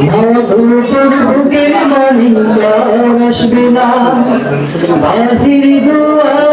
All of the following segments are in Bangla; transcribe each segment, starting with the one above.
মাধুপুর বুকের মানি বাহির দুয়ারে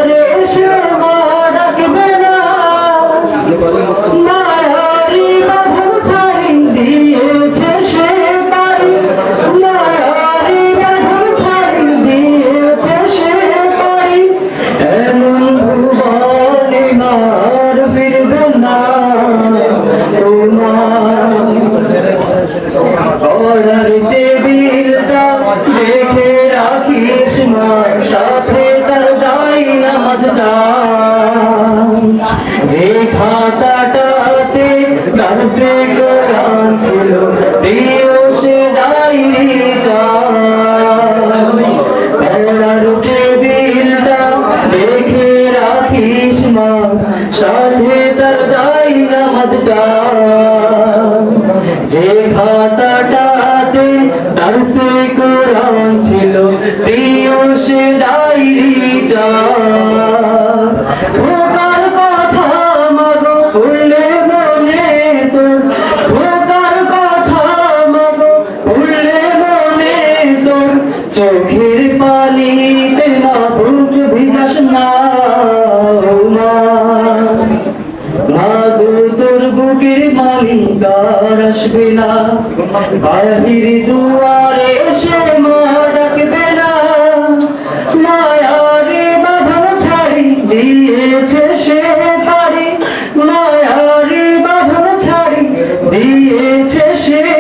যে খাতাটাতে দর্শে কোরআন ছিল, প্রিয় সে ডায়েরিটা পড়ার টেবিলটা দেখে রাখিস মা, সাথে তার যাই নামাজটা। যে খাতাটাতে কোরআন ছিল, প্রিয় সে ডায়েরিটা চোখের পানিতে না বুক ভিজাস না মা। বাহির দুয়ারে এসে মা ডাকবে না। মায়ারে বাঁধন ছাড়ি দিয়েছে সে পারি মায়ারে বাঁধন ছাড়ি দিয়েছে সে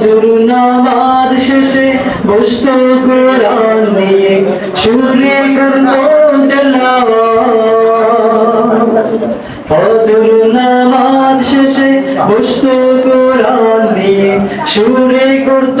হজুর নামাজ শেষে বসত কোরআন নিয়ে। সুরে করত ফজর নামাজ শেষে বসত কোরআন নিয়ে। সুরে করত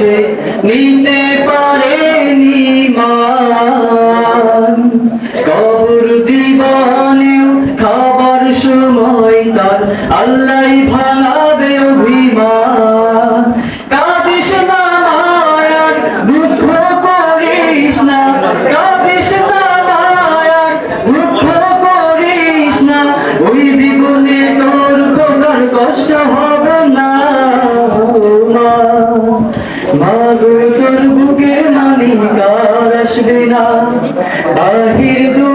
নিয়েছে নিতে পারেনি মান। কবর জীবনেও খাবার সময় তার আল্লাহ বাহির দুয়ারে